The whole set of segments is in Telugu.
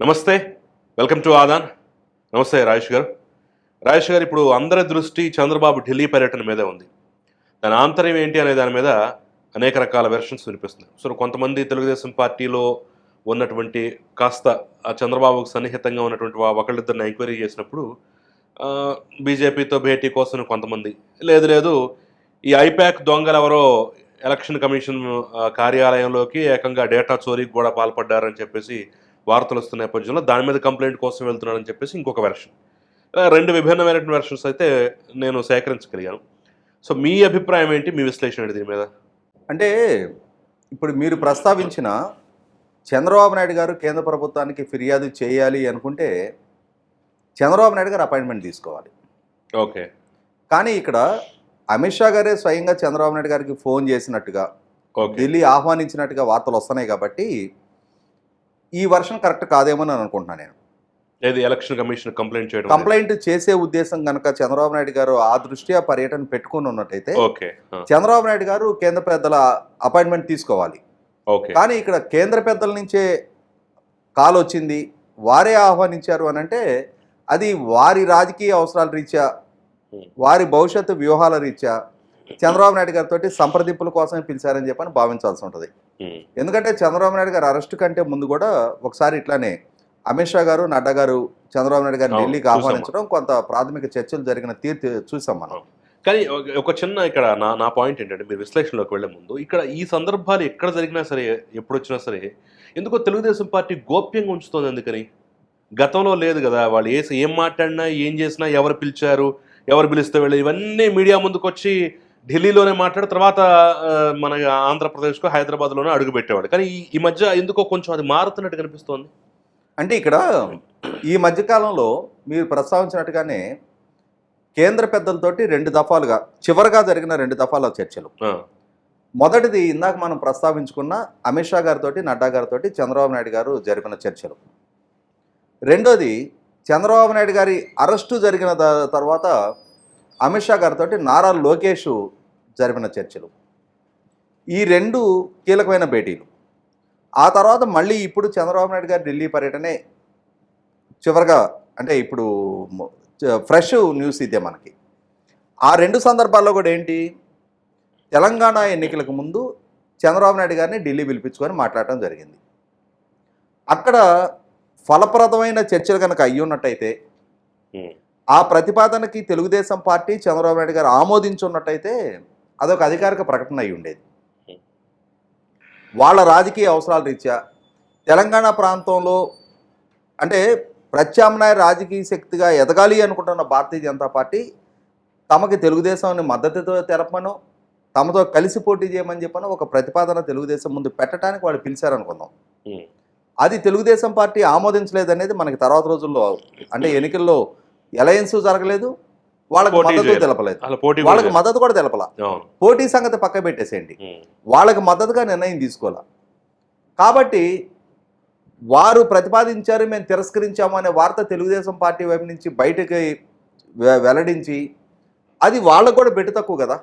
నమస్తే వెల్కమ్ టు ఆదాన్. నమస్తే రాజేష్ గారు. రాజేష్ గారు ఇప్పుడు అందరి దృష్టి చంద్రబాబు ఢిల్లీ పర్యటన మీదే ఉంది. దాని ఆంతర్యం ఏంటి అనే దాని మీద అనేక రకాల వెర్షన్స్ వినిపిస్తున్నాయి. సో కొంతమంది తెలుగుదేశం పార్టీలో ఉన్నటువంటి కాస్త ఆ చంద్రబాబుకు సన్నిహితంగా ఉన్నటువంటి ఒకళ్ళిద్దరిని ఎంక్వైరీ చేసినప్పుడు బీజేపీతో భేటీ కోసం కొంతమంది లేదు లేదు ఈ ఐపాక్ దొంగలు ఎవరో ఎలక్షన్ కమిషన్ కార్యాలయంలోకి ఏకంగా డేటా చోరీకి కూడా పాల్పడ్డారని చెప్పేసి వార్తలు వస్తున్న నేపథ్యంలో దాని మీద కంప్లైంట్ కోసం వెళ్తున్నాడని చెప్పేసి ఇంకొక వెర్షన్ ఇలా రెండు విభిన్నమైనటువంటి వెర్షన్స్ అయితే నేను సేకరించగలిగాను. సో మీ అభిప్రాయం ఏంటి? మీ విశ్లేషణ ఏంటి దీని మీద? అంటే ఇప్పుడు మీరు ప్రస్తావించిన చంద్రబాబు నాయుడు గారు కేంద్ర ప్రభుత్వానికి ఫిర్యాదు చేయాలి అనుకుంటే చంద్రబాబు నాయుడు గారు అపాయింట్మెంట్ తీసుకోవాలి. ఓకే. కానీ ఇక్కడ అమిత్ షా గారే స్వయంగా చంద్రబాబు నాయుడు గారికి ఫోన్ చేసినట్టుగా ఓకే. ఢిల్లీ ఆహ్వానించినట్టుగా వార్తలు వస్తున్నాయి కాబట్టి ఈ వర్షన్ కరెక్ట్ కాదేమో అని అనుకుంటున్నాను నేను. ఏది ఎలక్షన్ కమిషన్ కంప్లైంట్ చేయడం కంప్లైంట్ చేసే ఉద్దేశం కనుక చంద్రబాబు నాయుడు గారు ఆ దృష్ట్యా పర్యటన పెట్టుకుని ఉన్నట్టయితే ఓకే చంద్రబాబు నాయుడు గారు కేంద్ర పెద్దల అపాయింట్మెంట్ తీసుకోవాలి. ఓకే. కానీ ఇక్కడ కేంద్ర పెద్దల నుంచే కాల్ వచ్చింది వారే ఆహ్వానించారు అని అంటే అది వారి రాజకీయ అవసరాల రీత్యా. వారి భవిష్యత్తు వ్యూహాల రీత్యా చంద్రబాబు నాయుడు గారితో సంప్రదింపుల కోసమే పిలిచారని చెప్పని భావించాల్సి ఉంటుంది. ఎందుకంటే చంద్రబాబు నాయుడు గారు అరెస్ట్ కంటే ముందు కూడా ఒకసారి ఇట్లానే అమిత్ షా గారు నడ్డా గారు చంద్రబాబు నాయుడు గారిని అవును, ఢిల్లీకి. ఆహ్వానించడం కొంత ప్రాథమిక చర్చలు జరిగిన తీర్పు చూసాం మనం. కానీ ఒక- ఒక చిన్న ఇక్కడ నా నా పాయింట్ ఏంటంటే మీరు విశ్లేషణలోకి వెళ్ళే ముందు ఇక్కడ ఈ సందర్భాలు ఎక్కడ జరిగినా సరే ఎప్పుడు వచ్చినా సరే ఎందుకో తెలుగుదేశం పార్టీ గోప్యంగా ఉంచుతోంది ఎందుకని గతంలో లేదు కదా వాళ్ళు ఏ ఏం మాట్లాడినా ఏం చేసినా ఎవరు పిలిచారు ఎవరు పిలిస్తే వెళ్ళి ఇవన్నీ మీడియా ముందుకు వచ్చి ఢిల్లీలోనే మాట్లాడి తర్వాత మన ఆంధ్రప్రదేశ్కో హైదరాబాద్లోనే అడుగు పెట్టేవాడు కానీ ఈ- ఈ మధ్య ఎందుకో కొంచెం అది మారుతున్నట్టు కనిపిస్తోంది. అంటే ఇక్కడ ఈ మధ్యకాలంలో మీరు ప్రస్తావించినట్టుగానే కేంద్ర పెద్దలతోటి రెండు దఫాలుగా చివరగా జరిగిన రెండు దఫాల చర్చలు. మొదటిది ఇందాక మనం ప్రస్తావించుకున్న అమిత్ షా గారితో నడ్డా గారితో చంద్రబాబు నాయుడు గారు జరిపిన చర్చలు. రెండోది చంద్రబాబు నాయుడు గారి అరెస్టు జరిగిన తర్వాత అమిత్ షా గారితో నారా లోకేష్ జరిపిన చర్చలు. ఈ రెండు కీలకమైన భేటీలు. ఆ తర్వాత మళ్ళీ ఇప్పుడు చంద్రబాబు నాయుడు గారి ఢిల్లీ పర్యటనే చివరిగా అంటే ఇప్పుడు ఫ్రెష్ న్యూస్ ఇదే మనకి. ఆ రెండు సందర్భాల్లో కూడా ఏంటి? తెలంగాణ ఎన్నికలకు ముందు చంద్రబాబు నాయుడు గారిని ఢిల్లీ పిలిపించుకొని మాట్లాడటం జరిగింది. అక్కడ ఫలప్రదమైన చర్చలు కనుక అయ్యి ఉన్నట్టయితే ఆ ప్రతిపాదనకి తెలుగుదేశం పార్టీ చంద్రబాబు నాయుడు గారు ఆమోదించున్నట్టయితే అదొక అధికారిక ప్రకటన అయి ఉండేది. వాళ్ళ రాజకీయ అవసరాల రీత్యా తెలంగాణ ప్రాంతంలో అంటే ప్రత్యామ్నాయ రాజకీయ శక్తిగా ఎదగాలి అనుకుంటున్న భారతీయ జనతా పార్టీ తమకి తెలుగుదేశాన్ని మద్దతుతో తెలపమను తమతో కలిసి పోటీ చేయమని చెప్పని ఒక ప్రతిపాదన తెలుగుదేశం ముందు పెట్టడానికి వాళ్ళు పిలిచారనుకుందాం. అది తెలుగుదేశం పార్టీ ఆమోదించలేదనేది మనకి తర్వాత రోజుల్లో అంటే ఎన్నికల్లో అలయన్స్ జరగలేదు వాళ్ళకి మద్దతు. తెలపలేదు. వాళ్ళకి. మద్దతు కూడా తెలపల. పోటీ సంగతి పక్క పెట్టేసేయండి. వాళ్ళకి మద్దతుగా నిర్ణయం తీసుకోవాలి. కాబట్టి వారు ప్రతిపాదించారు మేము తిరస్కరించాము అనే వార్త తెలుగుదేశం పార్టీ వైపు నుంచి బయటకి వెల్లడించి అది వాళ్ళకు కూడా బెట్టు తక్కువ కదా.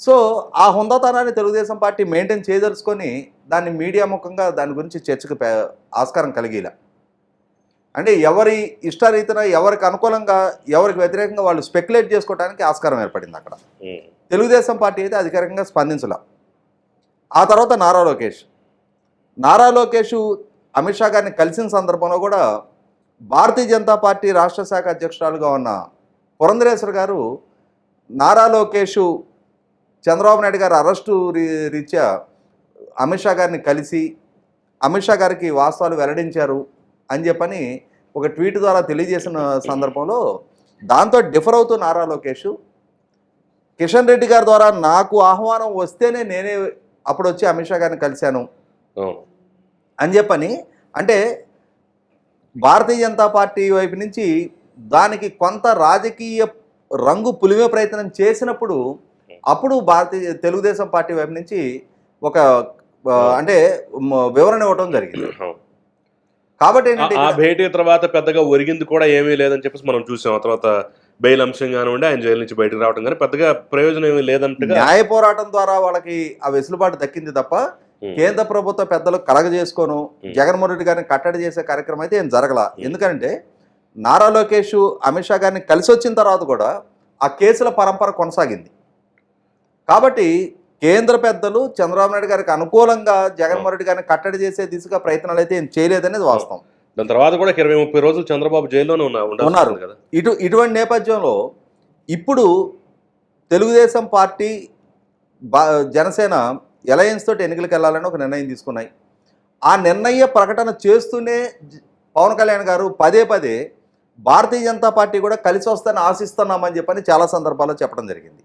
సో ఆ హుందాతనాన్ని తెలుగుదేశం పార్టీ మెయింటైన్ చేయదలుచుకొని దాన్ని మీడియా ముఖంగా దాని గురించి చర్చకు ఆస్కారం కలిగేలా. అంటే ఎవరి ఇష్టరీతిన ఎవరికి అనుకూలంగా ఎవరికి వ్యతిరేకంగా వాళ్ళు స్పెక్యులేట్ చేసుకోవడానికి ఆస్కారం ఏర్పడింది అక్కడ. తెలుగుదేశం పార్టీ అయితే అధికారికంగా స్పందించలే. ఆ తర్వాత నారా లోకేష్. నారా లోకేష్ అమిత్ షా గారిని కలిసిన సందర్భంలో కూడా భారతీయ జనతా పార్టీ రాష్ట్ర శాఖ అధ్యక్షురాలుగా ఉన్న పురంధరేశ్వర్ గారు నారా లోకేష్ చంద్రబాబు నాయుడు గారి అరెస్టు రీ- రీత్యా అమిత్ షా గారిని కలిసి అమిత్ షా గారికి వాస్తవాలు వెల్లడించారు. అని చెప్పని ఒక ట్వీట్ ద్వారా తెలియజేసిన సందర్భంలో దాంతో డిఫర్ అవుతూ నారా లోకేష్ కిషన్ రెడ్డి గారి ద్వారా నాకు ఆహ్వానం వస్తేనే నేనే అప్పుడు వచ్చి అమిత్ షా గారిని కలిశాను. అని చెప్పని అంటే భారతీయ జనతా పార్టీ వైపు నుంచి దానికి కొంత రాజకీయ రంగు పులిమే ప్రయత్నం చేసినప్పుడు అప్పుడు భారతీయ తెలుగుదేశం పార్టీ వైపు నుంచి ఒక అంటే వివరణ ఇవ్వడం జరిగింది. కాబట్టి ఏంటంటే ఆ భేటీ తర్వాత పెద్దగా ఒరిగింది కూడా ఏమీ లేదని చెప్పేసి మనం చూసాం ఆ తర్వాత బెయిల్ అంశం కానివ్వండి ఆయన జైలు నుంచి బయటకు రావడం కానీ పెద్దగా ప్రయోజనం ఏమీ లేదంటగా న్యాయ పోరాటం ద్వారా వాళ్ళకి ఆ వెసులుబాటు దక్కింది తప్ప. కేంద్ర ప్రభుత్వ పెద్దలు కలగజేసుకోను. జగన్మోహన్ రెడ్డి గారిని కట్టడి చేసే కార్యక్రమం అయితే ఏం జరగల ఎందుకంటే నారా లోకేష్ అమిత్ షా గారిని కలిసి వచ్చిన తర్వాత కూడా ఆ కేసుల పరంపర కొనసాగింది కాబట్టి కేంద్ర పెద్దలు చంద్రబాబు నాయుడు గారికి అనుకూలంగా జగన్మోహన్ రెడ్డి గారిని కట్టడి చేసే దిశగా ప్రయత్నాలు అయితే ఏం చేయలేదనేది వాస్తవం. దాని తర్వాత కూడా ఇరవై ముప్పై రోజులు చంద్రబాబు జైల్లోనే ఉన్నారు. కదా. ఇటు ఇటువంటి నేపథ్యంలో ఇప్పుడు తెలుగుదేశం పార్టీ బా జనసేన అలయన్స్ తోటి ఎన్నికలకు వెళ్ళాలని ఒక నిర్ణయం తీసుకున్నాయి. ఆ నిర్ణయ ప్రకటన చేస్తూనే పవన్ కళ్యాణ్ గారు పదే పదే భారతీయ జనతా పార్టీ కూడా కలిసి వస్తానని ఆశిస్తున్నామని చెప్పని చాలా సందర్భాల్లో చెప్పడం జరిగింది.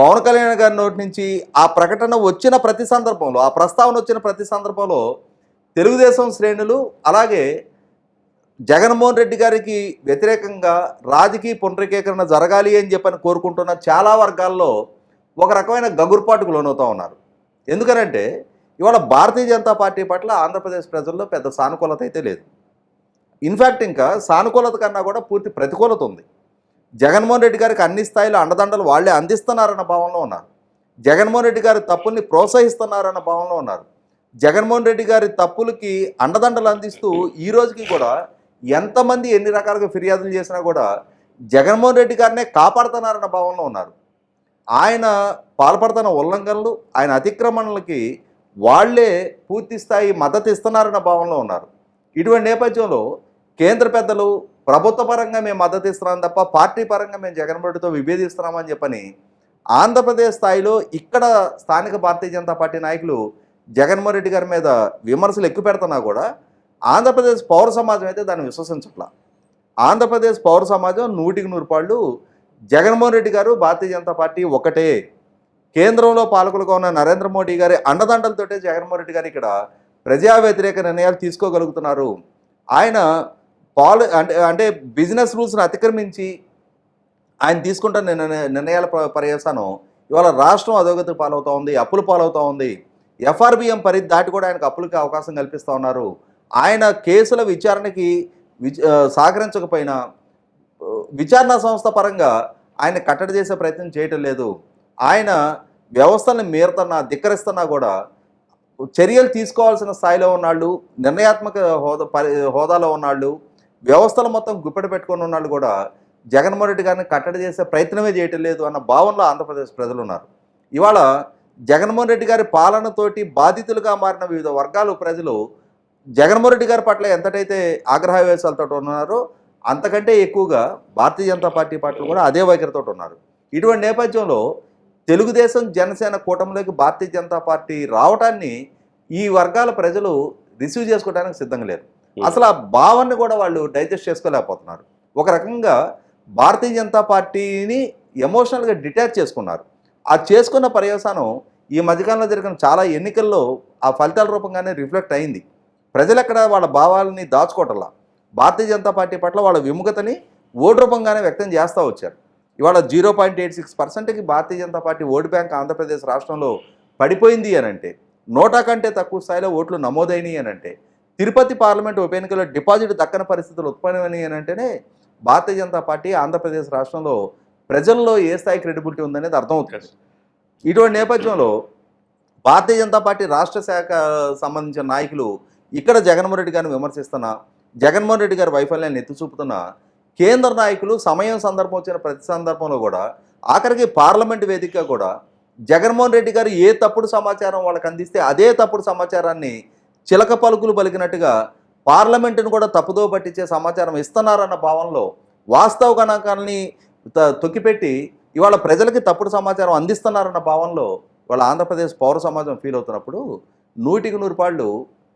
పవన్ కళ్యాణ్ గారి నోటి నుంచి ఆ ప్రకటన వచ్చిన ప్రతి సందర్భంలో ఆ ప్రస్తావన వచ్చిన ప్రతి సందర్భంలో తెలుగుదేశం శ్రేణులు అలాగే జగన్మోహన్ రెడ్డి గారికి వ్యతిరేకంగా రాజకీయ పునరీకరణ జరగాలి అని చెప్పని కోరుకుంటున్న చాలా వర్గాల్లో ఒక రకమైన గగుర్పాటుకు లోనవుతూ ఉన్నారు. ఎందుకనంటే ఇవాళ భారతీయ జనతా పార్టీ పట్ల ఆంధ్రప్రదేశ్ ప్రజల్లో పెద్ద సానుకూలత అయితే లేదు. ఇన్ఫ్యాక్ట్ ఇంకా సానుకూలత కన్నా కూడా పూర్తి ప్రతికూలత ఉంది. జగన్మోహన్ రెడ్డి గారికి అన్ని స్థాయిలో అండదండలు వాళ్ళే అందిస్తున్నారన్న భావంలో ఉన్నారు. జగన్మోహన్ రెడ్డి గారి తప్పుల్ని ప్రోత్సహిస్తున్నారన్న భావంలో ఉన్నారు. జగన్మోహన్ రెడ్డి గారి తప్పులకి అండదండలు అందిస్తూ ఈ రోజుకి కూడా ఎంతమంది ఎన్ని రకాలుగా ఫిర్యాదులు చేసినా కూడా జగన్మోహన్ రెడ్డి గారినే కాపాడుతున్నారన్న భావంలో ఉన్నారు. ఆయన పాల్పడుతున్న ఉల్లంఘనలు ఆయన అతిక్రమణలకి వాళ్ళే పూర్తి స్థాయి మద్దతు ఇస్తున్నారన్న భావంలో ఉన్నారు. ఇటువంటి నేపథ్యంలో కేంద్ర పెద్దలు ప్రభుత్వ పరంగా మేము మద్దతు ఇస్తున్నాం తప్ప పార్టీ పరంగా మేము జగన్ రెడ్డితో విభేదిస్తున్నామని చెప్పని ఆంధ్రప్రదేశ్ స్థాయిలో ఇక్కడ స్థానిక భారతీయ జనతా పార్టీ నాయకులు జగన్మోహన్ రెడ్డి గారి మీద విమర్శలు ఎక్కువ పెడుతున్నా కూడా ఆంధ్రప్రదేశ్ పౌర సమాజం అయితే దాన్ని విశ్వసించట్లా. ఆంధ్రప్రదేశ్ పౌర సమాజం నూటికి నూరు పాళ్ళు జగన్మోహన్ రెడ్డి గారు భారతీయ జనతా పార్టీ ఒకటే. కేంద్రంలో పాలకులుగా ఉన్న నరేంద్ర మోడీ గారి అండదండలతోటే జగన్మోహన్ రెడ్డి గారు ఇక్కడ ప్రజా వ్యతిరేక నిర్ణయాలు తీసుకోగలుగుతున్నారు. ఆయన పాలు అంటే అంటే బిజినెస్ రూల్స్ని అతిక్రమించి ఆయన తీసుకుంటున్న నేను నిర్ణయాల ప- పర్యవసానం ఇవాళ రాష్ట్రం అధోగతి పాలవుతూ ఉంది అప్పులు పాలవుతూ ఉంది. ఎఫ్ఆర్బిఎం పరిధి దాటి కూడా ఆయనకు అప్పులకి అవకాశం కల్పిస్తూ ఉన్నారు. ఆయన కేసుల విచారణకి విచ- సహకరించకపోయినా విచారణ సంస్థ పరంగా ఆయన కట్టడి చేసే ప్రయత్నం చేయటం లేదు. ఆయన వ్యవస్థల్ని మీరుతున్నా ధిక్కరిస్తున్నా కూడా చర్యలు తీసుకోవాల్సిన స్థాయిలో ఉన్నాళ్ళు నిర్ణయాత్మక హోదా పరి హోదాలో ఉన్నాళ్ళు వ్యవస్థలు మొత్తం గుప్పెట పెట్టుకొని ఉన్నాళ్ళు కూడా జగన్మోహన్ రెడ్డి గారిని కట్టడి చేసే ప్రయత్నమే చేయటం లేదు అన్న భావనలో ఆంధ్రప్రదేశ్ ప్రజలు ఉన్నారు. ఇవాళ జగన్మోహన్ రెడ్డి గారి పాలనతోటి బాధితులుగా మారిన వివిధ వర్గాలు ప్రజలు జగన్మోహన్ రెడ్డి గారి పట్ల ఎంతటైతే ఆగ్రహవేశాలతో ఉన్నారో అంతకంటే ఎక్కువగా భారతీయ జనతా పార్టీ పట్ల కూడా అదే వైఖరితో ఉన్నారు. ఇటువంటి నేపథ్యంలో తెలుగుదేశం జనసేన కూటమిలోకి భారతీయ జనతా పార్టీ రావటాన్ని ఈ వర్గాల ప్రజలు రిసీవ్ చేసుకోవడానికి సిద్ధంగా లేరు. Hmm. అసలు ఆ భావాన్ని కూడా వాళ్ళు డైజెస్ట్ చేసుకోలేకపోతున్నారు. ఒక రకంగా భారతీయ జనతా పార్టీని ఎమోషనల్గా డిటాచ్ చేసుకున్నారు. ఆ చేసుకున్న పర్యవసానం ఈ మధ్యకాలంలో జరిగిన చాలా ఎన్నికల్లో ఆ ఫలితాల రూపంగానే రిఫ్లెక్ట్ అయింది. ప్రజలు ఎక్కడ వాళ్ళ భావాలని దాచుకోవటంలా? భారతీయ జనతా పార్టీ పట్ల వాళ్ళ విముఖతని ఓటు రూపంగానే వ్యక్తం చేస్తూ వచ్చారు. ఇవాళ జీరో పాయింట్ ఎయిట్ సిక్స్ పర్సెంట్కి Bharatiya Janata party vote bank Andhra Pradesh రాష్ట్రంలో పడిపోయింది అని అంటే నోటా కంటే తక్కువ స్థాయిలో ఓట్లు నమోదైనవి అని అంటే తిరుపతి పార్లమెంట్ ఉప ఎన్నికల్లో డిపాజిట్ దక్కని పరిస్థితులు ఉత్పన్నమైనవి అని అంటేనే భారతీయ జనతా పార్టీ ఆంధ్రప్రదేశ్ రాష్ట్రంలో ప్రజల్లో ఏ స్థాయి క్రెడిబిలిటీ ఉందనేది అర్థమవుతుంది. ఇటువంటి నేపథ్యంలో భారతీయ జనతా పార్టీ రాష్ట్ర శాఖ సంబంధించిన నాయకులు ఇక్కడ జగన్మోహన్ రెడ్డి గారిని విమర్శిస్తున్న జగన్మోహన్ రెడ్డి గారి వైఫల్యాన్ని ఎత్తి చూపుతున్న కేంద్ర నాయకులు సమయం సందర్భం వచ్చిన ప్రతి సందర్భంలో కూడా ఆఖరికి పార్లమెంట్ వేదికగా కూడా జగన్మోహన్ రెడ్డి గారు ఏ తప్పుడు సమాచారం వాళ్ళకి అందిస్తే అదే తప్పుడు సమాచారాన్ని చిలక పలుకులు పలికినట్టుగా పార్లమెంటును కూడా తప్పుదో పట్టించే సమాచారం ఇస్తున్నారన్న భావనలో వాస్తవ గణాంకాలని తొక్కిపెట్టి ఇవాళ ప్రజలకి తప్పుడు సమాచారం అందిస్తున్నారన్న భావనలో వాళ్ళ ఆంధ్రప్రదేశ్ పౌర సమాజం ఫీల్ అవుతున్నప్పుడు నూటికి నూరు పాళ్ళు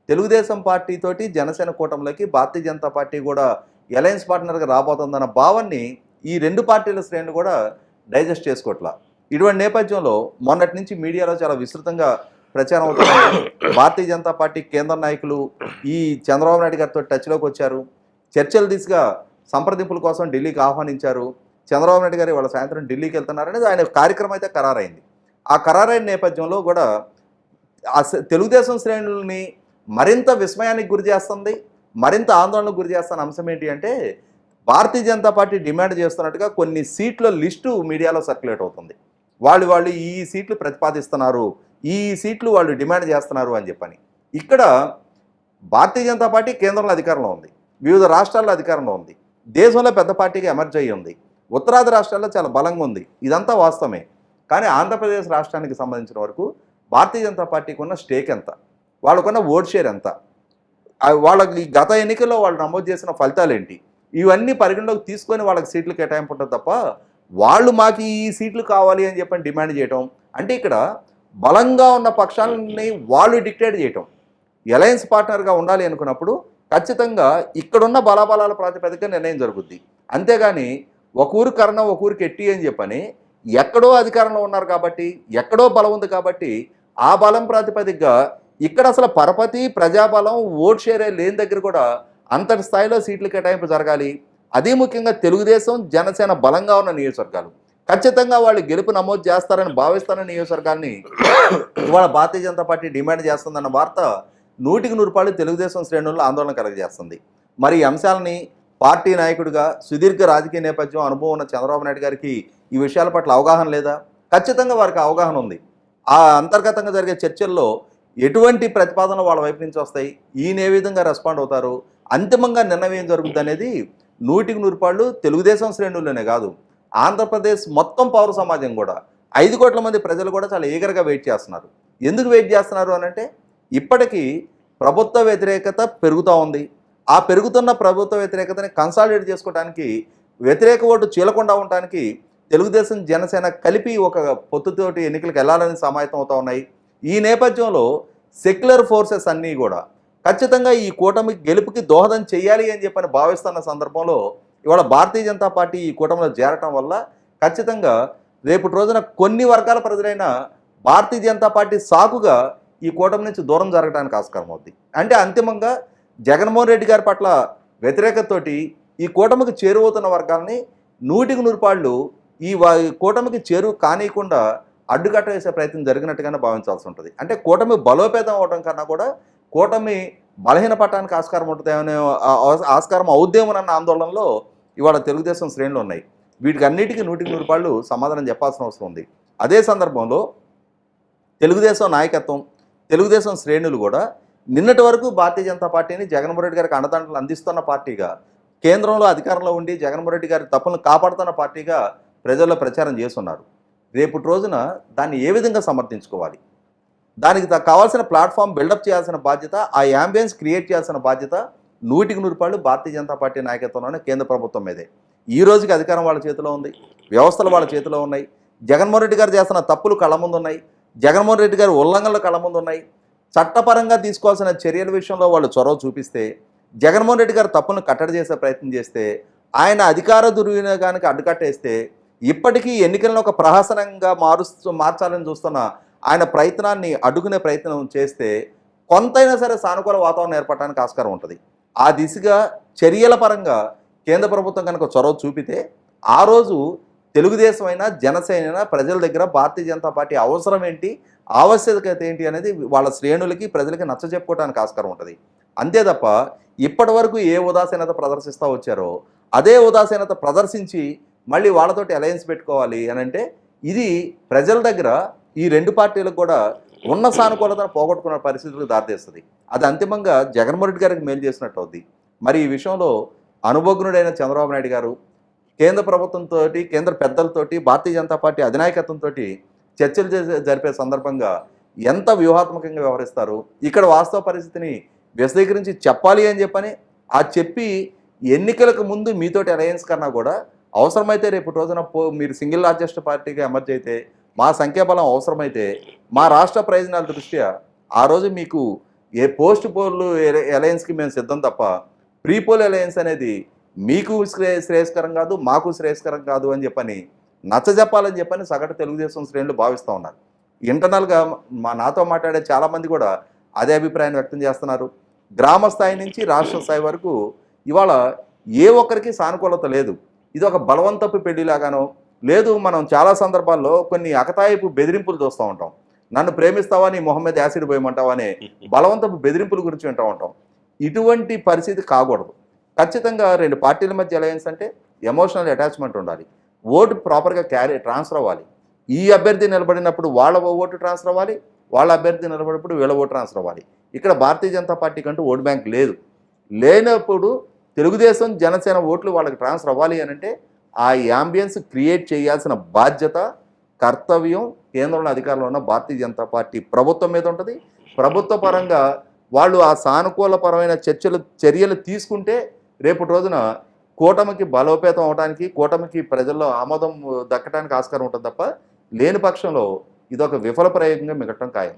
తెలుగుదేశం పార్టీతోటి జనసేన కూటమిలోకి భారతీయ జనతా పార్టీ కూడా అలయన్స్ పార్ట్నర్గా రాబోతుందన్న భావాన్ని ఈ రెండు పార్టీల శ్రేణులు కూడా డైజెస్ట్ చేసుకోవట్లా. ఇటువంటి నేపథ్యంలో మొన్నటి నుంచి మీడియాలో చాలా విస్తృతంగా ప్రచారం అవుతున్నాయి భారతీయ జనతా పార్టీ కేంద్ర నాయకులు ఈ చంద్రబాబు నాయుడు గారితో టచ్లోకి వచ్చారు. చర్చల దిశగా సంప్రదింపుల కోసం ఢిల్లీకి ఆహ్వానించారు. చంద్రబాబు నాయుడు గారు వాళ్ళ సాయంత్రం ఢిల్లీకి వెళ్తున్నారనేది ఆయన కార్యక్రమం అయితే ఖరారైంది. ఆ ఖరారైన నేపథ్యంలో కూడా ఆ తెలుగుదేశం శ్రేణుల్ని మరింత విస్మయానికి గురి చేస్తుంది మరింత ఆందోళనకు గురి చేస్తున్న అంశం ఏంటి అంటే భారతీయ జనతా పార్టీ డిమాండ్ చేస్తున్నట్టుగా కొన్ని సీట్ల లిస్టు మీడియాలో సర్క్యులేట్ అవుతుంది. వాళ్ళు వాళ్ళు ఈ సీట్లు ప్రతిపాదిస్తున్నారు ఈ సీట్లు వాళ్ళు డిమాండ్ చేస్తున్నారు అని చెప్పని. ఇక్కడ భారతీయ జనతా పార్టీ కేంద్రంలో అధికారంలో ఉంది. వివిధ రాష్ట్రాల్లో అధికారంలో ఉంది. దేశంలో పెద్ద పార్టీగా ఎమర్జ్ అయ్యి ఉంది. ఉత్తరాది రాష్ట్రాల్లో చాలా బలంగా ఉంది. ఇదంతా వాస్తవమే. కానీ ఆంధ్రప్రదేశ్ రాష్ట్రానికి సంబంధించిన వరకు భారతీయ జనతా పార్టీకి ఉన్న స్టేక్ ఎంత? వాళ్ళకున్న ఓట్ షేర్ ఎంత? వాళ్ళకి ఈ గత ఎన్నికల్లో వాళ్ళు నమోదు చేసిన ఫలితాలు ఏంటి? ఇవన్నీ పరిగణలోకి తీసుకొని వాళ్ళకి సీట్లు కేటాయింపు ఉంటుంది తప్ప వాళ్ళు మాకు ఈ సీట్లు కావాలి అని చెప్పని డిమాండ్ చేయటం అంటే ఇక్కడ బలంగా ఉన్న పక్షాలని వాళ్ళు డిక్టేట్ చేయటం. అలయన్స్ పార్ట్నర్గా ఉండాలి అనుకున్నప్పుడు ఖచ్చితంగా ఇక్కడున్న బలాబలాల ప్రాతిపదిక నిర్ణయం జరుగుద్ది. అంతేగాని ఒక ఊరు కరణం ఒక ఊరికి ఎట్టి అని చెప్పని ఎక్కడో అధికారంలో ఉన్నారు కాబట్టి ఎక్కడో బలం ఉంది కాబట్టి ఆ బలం ప్రాతిపదికగా ఇక్కడ అసలు పరపతి ప్రజాబలం ఓట్ షేరే లేని దగ్గర కూడా అంతటి స్థాయిలో సీట్ల కేటాయింపు జరగాలి. అదే ముఖ్యంగా తెలుగుదేశం జనసేన బలంగా ఉన్న నియోజకవర్గాలు. ఖచ్చితంగా వాళ్ళు గెలుపు నమోదు చేస్తారని భావిస్తారని నియోజకవర్గాన్ని ఇవాళ భారతీయ జనతా పార్టీ డిమాండ్ చేస్తుందన్న వార్త నూటికి నూరు రూపాయలు తెలుగుదేశం శ్రేణుల్లో ఆందోళన కలగజేస్తుంది. మరి ఈ అంశాలని పార్టీ నాయకుడిగా సుదీర్ఘ రాజకీయ నేపథ్యం అనుభవం ఉన్న చంద్రబాబు నాయుడు గారికి ఈ విషయాల పట్ల అవగాహన లేదా? ఖచ్చితంగా వారికి అవగాహన ఉంది. ఆ అంతర్గతంగా జరిగే చర్చల్లో ఎటువంటి ప్రతిపాదనలు వాళ్ళ వైపు నుంచి వస్తాయి? ఈయన ఏ విధంగా రెస్పాండ్ అవుతారు? అంతిమంగా నిర్ణయం ఏం జరుగుతుంది అనేది నూటికి నూరు పాళ్ళు తెలుగుదేశం శ్రేణుల్లోనే కాదు. ఆంధ్రప్రదేశ్ మొత్తం పౌర సమాజం కూడా ఐదు కోట్ల మంది ప్రజలు కూడా చాలా ఈగర్గా వెయిట్ చేస్తున్నారు. ఎందుకు వెయిట్ చేస్తున్నారు అని అంటే ఇప్పటికీ ప్రభుత్వ వ్యతిరేకత పెరుగుతూ ఉంది. ఆ పెరుగుతున్న ప్రభుత్వ వ్యతిరేకతని కన్సాలిడేట్ చేసుకోవడానికి వ్యతిరేక ఓటు చీలకుండా ఉండటానికి తెలుగుదేశం జనసేన కలిపి ఒక పొత్తుతోటి ఎన్నికలకు వెళ్ళాలని సమాయత్తం అవుతూ ఉన్నాయి. ఈ నేపథ్యంలో సెక్యులర్ ఫోర్సెస్ అన్నీ కూడా ఖచ్చితంగా ఈ కూటమి గెలుపుకి దోహదం చేయాలి అని చెప్పని భావిస్తున్న సందర్భంలో ఇవాళ భారతీయ జనతా పార్టీ ఈ కూటమిలో చేరటం వల్ల ఖచ్చితంగా రేపటి రోజున కొన్ని వర్గాల ప్రజలైన భారతీయ జనతా పార్టీ సాకుగా ఈ కూటమి నుంచి దూరం జరగడానికి ఆస్కారం అవుద్ది. అంటే అంతిమంగా జగన్మోహన్ రెడ్డి గారి పట్ల వ్యతిరేకతతోటి ఈ కూటమికి చేరువవుతున్న వర్గాల్ని నూటికి నూరుపాళ్ళు ఈ కూటమికి చేరువ కానియకుండా అడ్డుకట్ట వేసే ప్రయత్నం జరిగినట్టుగానే భావించాల్సి ఉంటుంది. అంటే కూటమి బలోపేతం అవడం కన్నా కూడా కూటమి బలహీన పట్టడానికి ఆస్కారం ఉంటుందేమనే ఆ- ఆస్కారం అవుద్దేమోనన్న ఆందోళనలో ఇవాళ తెలుగుదేశం శ్రేణులు ఉన్నాయి. వీటికి అన్నిటికీ నూటికి నూరు పాళ్ళు సమాధానం చెప్పాల్సిన అవసరం ఉంది. అదే సందర్భంలో తెలుగుదేశం నాయకత్వం తెలుగుదేశం శ్రేణులు కూడా నిన్నటి వరకు భారతీయ జనతా పార్టీని జగన్మోహన్ రెడ్డి గారికి అండదండలు అందిస్తున్న పార్టీగా కేంద్రంలో అధికారంలో ఉండి జగన్మోహన్ రెడ్డి గారి తప్పులను కాపాడుతున్న పార్టీగా ప్రజల్లో ప్రచారం చేస్తున్నారు. రేపటి రోజున దాన్ని ఏ విధంగా సమర్థించుకోవాలి? దానికి కావాల్సిన ప్లాట్ఫామ్ బిల్డప్ చేయాల్సిన బాధ్యత ఆ యాంబియన్స్ క్రియేట్ చేయాల్సిన బాధ్యత నూటికి నూరు పాళ్ళు భారతీయ జనతా పార్టీ నాయకత్వంలోనే కేంద్ర ప్రభుత్వం మీదే. ఈ రోజుకి అధికారం వాళ్ళ చేతిలో ఉంది వ్యవస్థలు వాళ్ళ చేతిలో ఉన్నాయి. జగన్మోహన్ రెడ్డి గారు చేస్తున్న తప్పులు కళ్ళ ముందు ఉన్నాయి. జగన్మోహన్ రెడ్డి గారి ఉల్లంఘనలు కళ్ళ ముందు ఉన్నాయి. చట్టపరంగా తీసుకోవాల్సిన చర్యల విషయంలో వాళ్ళు చొరవ చూపిస్తే జగన్మోహన్ రెడ్డి గారు తప్పును కట్టడి చేసే ప్రయత్నం చేస్తే ఆయన అధికార దుర్వినియోగానికి అడ్డుకట్టేస్తే ఇప్పటికీ ఎన్నికలను ఒక ప్రహసనంగా మారుస్తూ మార్చాలని చూస్తున్న ఆయన ప్రయత్నాన్ని అడ్డుకునే ప్రయత్నం చేస్తే కొంతైనా సరే సానుకూల వాతావరణం ఏర్పడడానికి ఆస్కారం ఉంటుంది. ఆ దిశగా చర్యల పరంగా కేంద్ర ప్రభుత్వం కనుక చొరవ చూపితే ఆ రోజు తెలుగుదేశం అయినా జనసేన అయినా ప్రజల దగ్గర భారతీయ జనతా పార్టీ అవసరం ఏంటి? ఆవశ్యకత ఏంటి అనేది వాళ్ళ శ్రేణులకి ప్రజలకి నచ్చ చెప్పుకోవడానికి ఆస్కారం ఉంటుంది. అంతే తప్ప ఇప్పటి వరకు ఏ ఉదాసీనత ప్రదర్శిస్తూ వచ్చారో అదే ఉదాసీనత ప్రదర్శించి మళ్ళీ వాళ్ళతోటి అలయన్స్ పెట్టుకోవాలి అని అంటే ఇది ప్రజల దగ్గర ఈ రెండు పార్టీలకు కూడా ఉన్న సానుకూలతను పోగొట్టుకున్న పరిస్థితులకు దారితీస్తుంది. అది అంతిమంగా జగన్మోహన్ రెడ్డి గారికి మేలు చేసినట్టు అవుద్ది. మరి ఈ విషయంలో అనుభవజ్ఞుడైన చంద్రబాబు నాయుడు గారు కేంద్ర ప్రభుత్వంతో కేంద్ర పెద్దలతోటి భారతీయ జనతా పార్టీ అధినాయకత్వంతో చర్చలు చేసే జరిపే సందర్భంగా ఎంత వ్యూహాత్మకంగా వ్యవహరిస్తారు ఇక్కడ వాస్తవ పరిస్థితిని విశదీకరించి చెప్పాలి అని చెప్పని ఆ చెప్పి ఎన్నికలకు ముందు మీతోటి అలయన్స్ కన్నా కూడా అవసరమైతే రేపు రోజున పో మీరు సింగిల్ లార్జెస్ట్ పార్టీగా ఎమర్జ్ అయితే మా సంఖ్యాబలం అవసరమైతే మా రాష్ట్ర ప్రయోజనాల దృష్ట్యా ఆ రోజు మీకు ఏ పోస్ట్ పోల్ అలయన్స్కి మేము సిద్ధం తప్ప ప్రీ పోల్ అలయన్స్ అనేది మీకు శ్రేయ శ్రేయస్కరం కాదు మాకు శ్రేయస్కరం కాదు అని చెప్పని నచ్చజెప్పాలని చెప్పని సగటు తెలుగుదేశం శ్రేణులు భావిస్తూ ఉన్నారు. ఇంటర్నల్గా మా నాతో మాట్లాడే చాలామంది కూడా అదే అభిప్రాయాన్ని వ్యక్తం చేస్తున్నారు. గ్రామ స్థాయి నుంచి రాష్ట్ర స్థాయి వరకు ఇవాళ ఏ ఒక్కరికి సానుకూలత లేదు. ఇది ఒక బలవంతపు పెళ్ళిలాగానో లేదు మనం చాలా సందర్భాల్లో కొన్ని అకతాయిపు బెదిరింపులు చూస్తూ ఉంటాం. నన్ను ప్రేమిస్తావా నీ మొహం మీద యాసిడ్ పోయమంటావా అనే బలవంతపు బెదిరింపుల గురించి వింటూ ఉంటాం. ఇటువంటి పరిస్థితి కాకూడదు. ఖచ్చితంగా రెండు పార్టీల మధ్య అలయన్స్ అంటే ఎమోషనల్ అటాచ్మెంట్ ఉండాలి. ఓటు ప్రాపర్గా క్యారీ ట్రాన్స్ఫర్ అవ్వాలి. ఈ అభ్యర్థి నిలబడినప్పుడు వాళ్ళ ఓటు ట్రాన్స్ఫర్ అవ్వాలి వాళ్ళ అభ్యర్థి నిలబడినప్పుడు వీళ్ళ ఓటు ట్రాన్స్ఫర్ అవ్వాలి. ఇక్కడ భారతీయ జనతా పార్టీకి అంటూ ఓటు బ్యాంక్ లేదు. లేనప్పుడు తెలుగుదేశం జనసేన ఓట్లు వాళ్ళకి ట్రాన్స్ఫర్ అవ్వాలి అని అంటే ఆ యాంబియన్స్ క్రియేట్ చేయాల్సిన బాధ్యత కర్తవ్యం కేంద్రంలో అధికారంలో ఉన్న భారతీయ జనతా పార్టీ ప్రభుత్వం మీద ఉంటుంది. ప్రభుత్వ పరంగా వాళ్ళు ఆ సానుకూలపరమైన చర్చలు చర్యలు తీసుకుంటే రేపటి రోజున కూటమికి బలోపేతం అవడానికి కూటమికి ప్రజల్లో ఆమోదం దక్కడానికి ఆస్కారం ఉంటుంది తప్ప లేని పక్షంలో ఇదొక విఫల ప్రయోగంగా మిగటం ఖాయం.